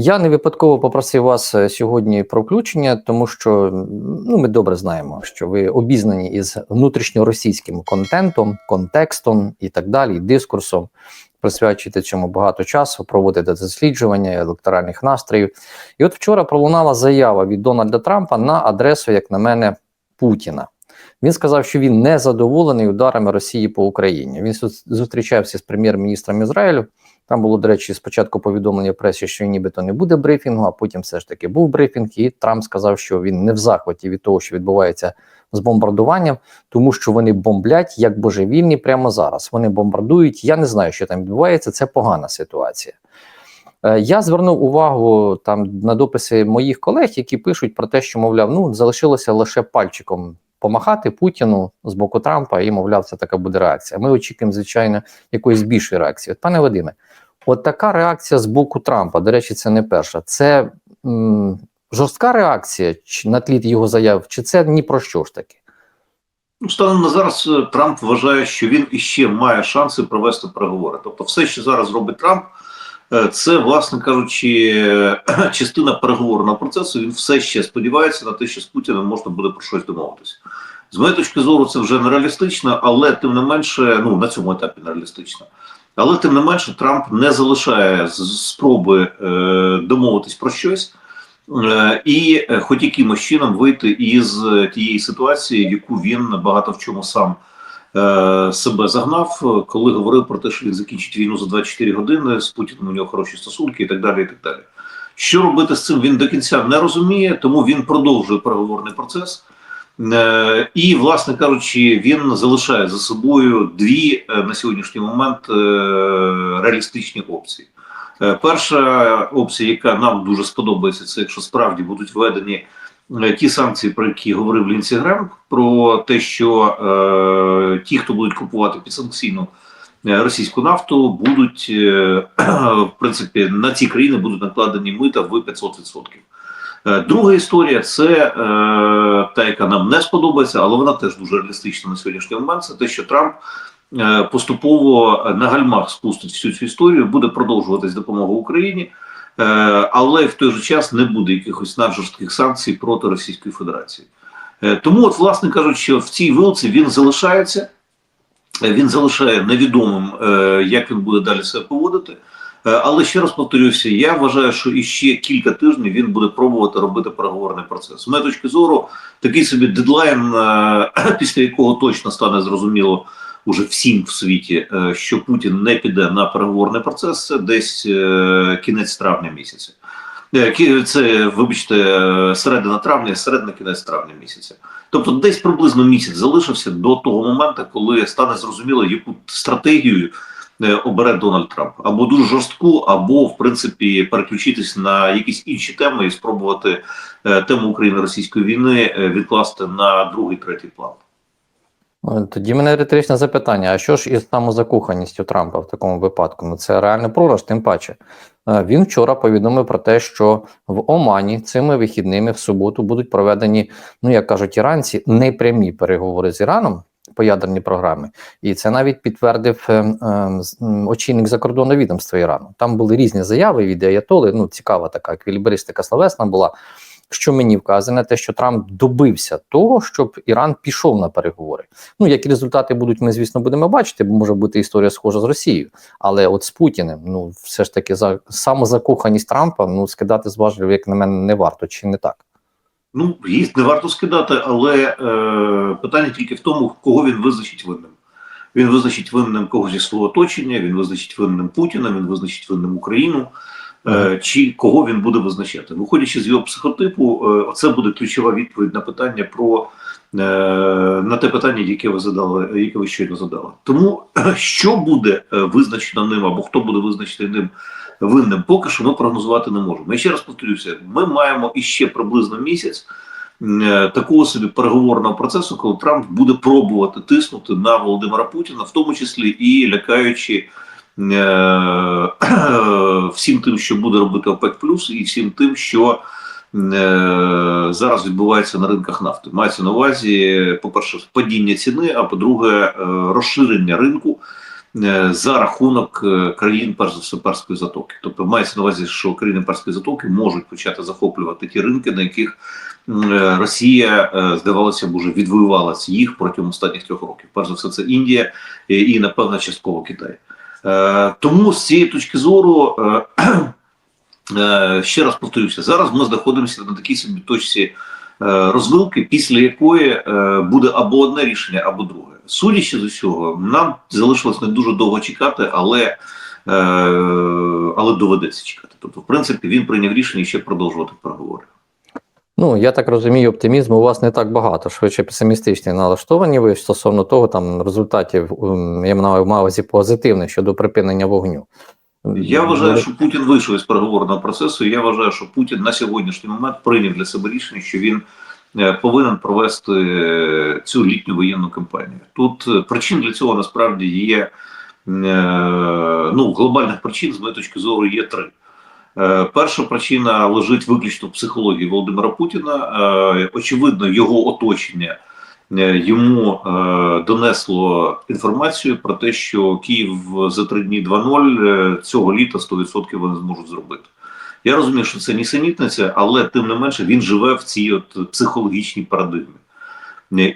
Я не випадково попросив вас е, сьогодні про включення, тому що ну, ми добре знаємо, що ви обізнані із внутрішньоросійським контентом, контекстом і так далі, дискурсом. Присвячуєте цьому багато часу, проводите досліджування електоральних настроїв. І от вчора пролунала заява від Дональда Трампа на адресу, як на мене, Путіна. Він сказав, що він не задоволений ударами Росії по Україні. Він зустрічався з прем'єр-міністром Ізраїлю. Там було, до речі, спочатку повідомлення в пресі, що нібито не буде брифінгу, а потім все ж таки був брифінг. І Трамп сказав, що він не в захваті від того, що відбувається з бомбардуванням, тому що вони бомблять як божевільні прямо зараз. Вони бомбардують. Я не знаю, що там відбувається. Це погана ситуація. Е, Я звернув увагу там на дописи моїх колег, які пишуть про те, що мовляв, ну залишилося лише пальчиком помахати Путіну з боку Трампа, і мовляв, це така буде реакція. Ми очікуємо, звичайно, якоїсь більшої реакції. От, пане Вадиме, от така реакція з боку Трампа. До речі, це не перша. Це м, жорстка реакція на тлі його заяв, чи це ні про що ж таки? Ну, станом на зараз е, Трамп вважає, що він іще має шанси провести переговори. Тобто, все, що зараз робить Трамп, це, власне кажучи, е, частина переговорного процесу. Він все ще сподівається на те, що з Путіним можна буде про щось домовитися. З моєї точки зору, це вже нереалістично, але тим не менше, ну на цьому етапі нереалістично. Але тим не менше, Трамп не залишає спроби е, домовитись про щось. Е, і е, хоч якимось чином вийти із е, тієї ситуації, яку він багато в чому сам е, себе загнав, е, коли говорив про те, що він закінчить війну за 24 години з Путіним у нього хороші стосунки і так далі. і так далі. Що робити з цим він до кінця не розуміє, тому він продовжує переговорний процес. Е, І, власне кажучи, він залишає за собою дві е, на сьогоднішній момент е, реалістичні опції. Е, Перша опція, яка нам дуже сподобається, це якщо справді будуть введені е, ті санкції, про які говорив Лінсі Грем, про те, що е, ті, хто будуть купувати підсанкційну е, російську нафту, будуть е, в принципі на ці країни будуть накладені мита в 500%. Е, Друга історія це е, та, яка нам не сподобається, але вона теж дуже реалістична на сьогоднішній момент. Це те, що Трамп е, поступово на гальмах спустить всю цю історію, буде продовжуватись допомога Україні, е, але в той же час не буде якихось наджорстких санкцій проти Російської Федерації. Е, Тому, от, власне кажучи, в цій вилці він залишається. Е, Він залишає невідомим, е, як він буде далі себе поводити. Е, Але ще раз повторюся, я вважаю, що іще кілька тижнів він буде пробувати робити переговорний процес. З моєї точки зору, такий собі дедлайн, е, після якого точно стане зрозуміло уже всім в світі, е, що Путін не піде на переговорний процес, це десь е, кінець травня місяця. Е, Це, вибачте, середина травня, середина кінець травня місяця. Тобто, десь приблизно місяць залишився до того моменту, коли стане зрозуміло, яку стратегію обере Дональд Трамп або дуже жорстку, або в принципі переключитись на якісь інші теми і спробувати тему України-російської війни е, відкласти на другий третій план. Е, Тоді мене риторичне запитання: а що ж із самозакоханістю Трампа в такому випадку? Ну це реальний пророж, тим паче. Е, Він вчора повідомив про те, що в Омані цими вихідними в суботу будуть проведені, ну як кажуть іранці, непрямі переговори з Іраном по ядерній програмі. І це навіть підтвердив е, е, очільник закордонного відомства Ірану. Там були різні заяви від Аятоли. Ну цікава така еквілібристика словесна була. Що мені вказує на те, що Трамп добився того, щоб Іран пішов на переговори. Ну, які результати будуть, ми звісно будемо бачити, бо може бути історія схожа з Росією. Але от з Путіним, ну все ж таки, за самозакоханість Трампа, ну скидати з як на мене, не варто чи не так. Ну, їх не варто скидати, але е, питання тільки в тому, кого він визначить винним. Він визначить винним когось зі свого оточення, він визначить винним Путіна, він визначить винним Україну, чи кого він буде визначати. Виходячи з його психотипу, е, оце буде ключова відповідь на питання про е, на те питання, яке ви задали, яке ви щойно задали. Тому що буде е, визначено ним або хто буде визначений ним винним, поки що ми прогнозувати не можемо. І ще раз повторюся: ми маємо іще приблизно місяць е, такого собі переговорного процесу, коли Трамп буде пробувати тиснути на Володимира Путіна, в тому числі і лякаючи. Е, Всім тим, що буде робити ОПЕК і всім тим, що е, зараз відбувається на ринках нафти. Мається на увазі, по-перше, падіння ціни, а по-друге, е, розширення ринку за рахунок країн, перш за все, Перської затоки. Тобто мається на увазі, що країни Перської затоки можуть почати захоплювати ті ринки, на яких Росія, здавалося б, уже відвоювала їх протягом останніх трьох років. Перш за все, це Індія і, напевно, частково Китай. Е, Тому з цієї точки зору. е, Е, Ще раз повторюся, зараз ми знаходимося на такій собі точці розвилки, після якої буде або одне рішення, або друге. Судячи з усього, нам залишилось не дуже довго чекати, але, але доведеться чекати. Тобто, в принципі, він прийняв рішення ще продовжувати переговори. Ну, я так розумію, оптимізму у вас не так багато, швидше песимістичні налаштовані ви стосовно того, там результатів ем, я маю на увазі позитивних щодо припинення вогню. Я вважаю, що Путін вийшов із переговорного процесу. і Я вважаю, що Путін на сьогоднішній момент прийняв для себе рішення, що він е, повинен провести е, цю літню воєнну кампанію. Тут е, причин для цього насправді є ну глобальних причин з моєї точки зору є три. Е, Перша причина лежить виключно в психології Володимира Путіна. Е, Очевидно, його оточення е, йому донесло інформацію про те, що Київ за три дні 2.0 е, цього літа 100% вони зможуть зробити. Я розумію, що це нісенітниця, але тим не менше він живе в цій от психологічній парадигмі.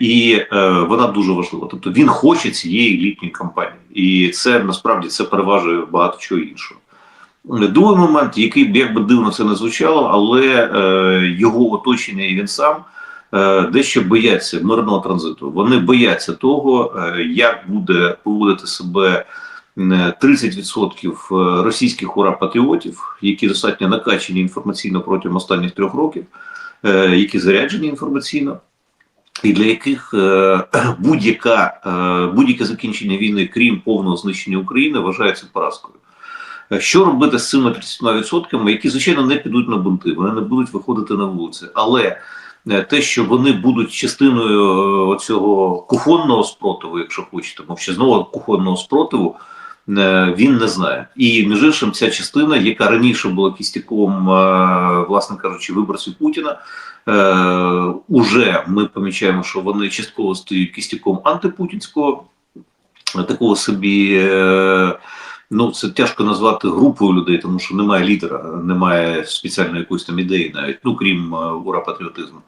І е, вона дуже важлива. Тобто він хоче цієї літньої кампанії, і це насправді це переважує багато чого іншого. Другий момент, який як би дивно це не звучало, але е, його оточення і він сам е, дещо бояться мирного транзиту. Вони бояться того, е, як буде поводити себе е, 30% е, російських ура-патріотів, які достатньо накачані інформаційно протягом останніх трьох років, е, які заряджені інформаційно. І для яких е, будь-яка е, будь-яке закінчення війни, крім повного знищення України, вважається поразкою. Що робити з цими 30%, які, звичайно, не підуть на бунти, вони не будуть виходити на вулиці. Але е, те, що вони будуть частиною е, цього кухонного спротиву, якщо хочете, мовче знову кухонного спротиву, е, він не знає. І між іншим, ця частина, яка раніше була кістяком, власне кажучи, виборців Путіна, уже ми помічаємо, що вони частково стають кістяком антипутінського такого собі. Ну, це тяжко назвати групою людей, тому що немає лідера, немає спеціальної якоїсь там ідеї, навіть ну крім е, ура-патріотизму.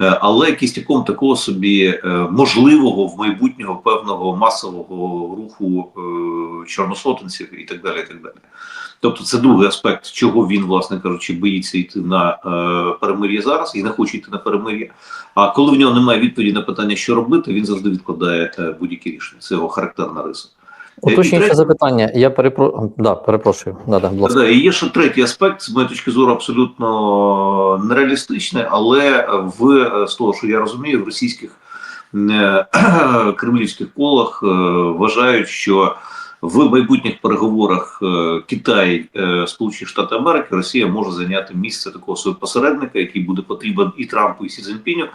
Е, Але кістяком такого собі е, можливого в майбутнього певного масового руху чорносотенців і так далі. і так далі. Тобто, це другий аспект, чого він, власне кажучи, боїться йти на перемир'я зараз і не хоче йти на перемир'я. А коли в нього немає відповіді на питання, що робити, він завжди відкладає будь-які рішення. Це його характерна риса. Е, третє- запитання. Я перепро... да, перепрошую. Да, да, будь ласка. Да, і є ще третій аспект, з моєї точки зору, абсолютно нереалістичний, але в е, з того, що я розумію, в російських е, кремлівських колах е, вважають, що в майбутніх переговорах е, Китай, е, Сполучені Штати Америки, Росія може зайняти місце такого свого посередника, який буде потрібен і Трампу, і Сі Цзіньпіню.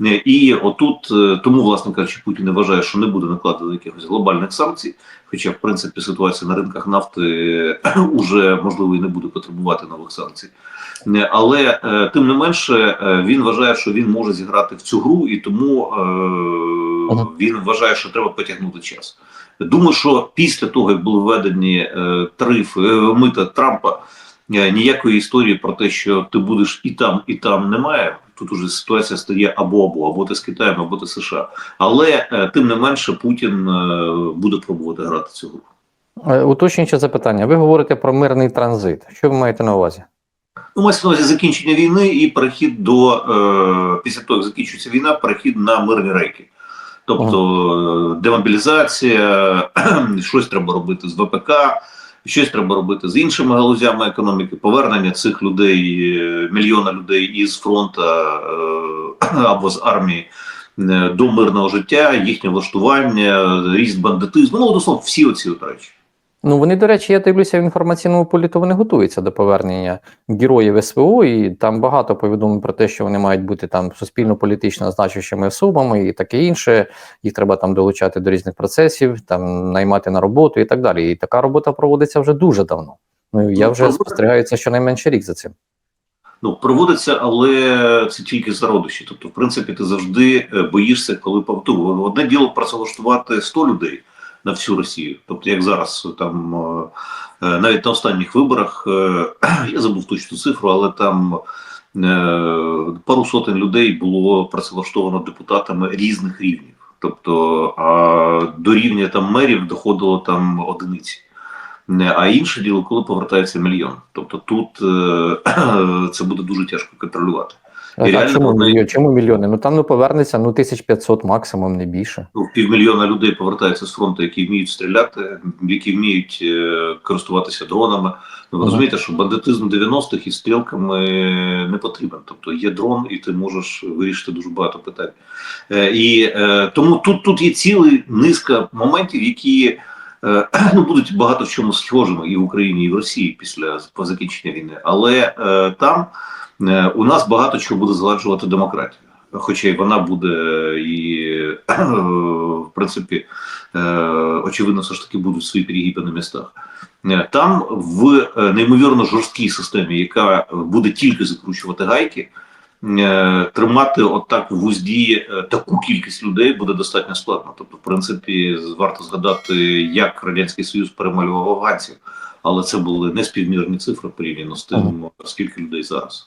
Е, І отут е, тому, власне кажучи, Путін не вважає, що не буде накладено якихось глобальних санкцій. Хоча, в принципі, ситуація на ринках нафти е, уже можливо і не буде потребувати нових санкцій. Але тим не менше він вважає, що він може зіграти в цю гру, і тому він вважає, що треба потягнути час. Думаю, що після того, як були введені тарифи мита Трампа, ніякої історії про те, що ти будеш і там, і там немає. Тут уже ситуація стає або або або ти з Китаєм, або ти з США. Але е, тим не менше Путін е, буде пробувати грати цю гру. Е, Уточнююче запитання. Ви говорите про мирний транзит. Що ви маєте на увазі? Ну, мається на увазі закінчення війни і перехід до е, після того, як закінчується війна, перехід на мирні рейки. Тобто демобілізація, щось треба робити з ВПК, щось треба робити з іншими галузями економіки, повернення цих людей, е, мільйона людей із фронту е, або з армії е, до мирного життя, їхнє влаштування, ріст бандитизму. Ну, дословно, всі оці речі. Ну вони, до речі, я дивлюся в інформаційному полі, то вони готуються до повернення героїв СВО, і там багато повідомлень про те, що вони мають бути там суспільно-політично значущими особами і таке інше. Їх треба там долучати до різних процесів, там наймати на роботу і так далі. І така робота проводиться вже дуже давно. Ну я Ну, вже спостерігаю це щонайменше рік за цим. Ну, проводиться, але це тільки зародиші. Тобто, в принципі, ти завжди е, боїшся, коли повту. Одне діло працевлаштувати 100 людей, на всю Росію. Тобто, як зараз там е, навіть на останніх виборах, е, я забув точну цифру, але там е, пару сотень людей було працевлаштовано депутатами різних рівнів. Тобто, а до рівня там мерів доходило там одиниці. А інше діло, коли повертається мільйон. Тобто тут це буде дуже тяжко контролювати. А реально чому, вони- чому мільйони? Ну там ну повернеться ну 1500 максимум, не більше. Ну, півмільйона людей повертаються з фронту, які вміють стріляти, які вміють е, користуватися дронами. Ну, ви розумієте, що бандитизм 90-х із стрілками не потрібен. Тобто є дрон, і ти можеш вирішити дуже багато питань. Е, і е, тому тут, тут є ціла низка моментів, які е, ну, будуть багато в чому схожими і в Україні, і в Росії після закінчення війни. Але е, там у нас багато чого буде заладжувати демократію. Хоча й вона буде і е, в принципі е, очевидно, все ж таки будуть свої перегиби на містах. Е, Там в е, неймовірно жорсткій системі, яка буде тільки закручувати гайки, е, тримати отак в вузді е, таку кількість людей буде достатньо складно. Тобто, в принципі, варто згадати, як радянський союз перемалював афганців, але це були неспівмірні цифри порівняно з тим, скільки людей зараз.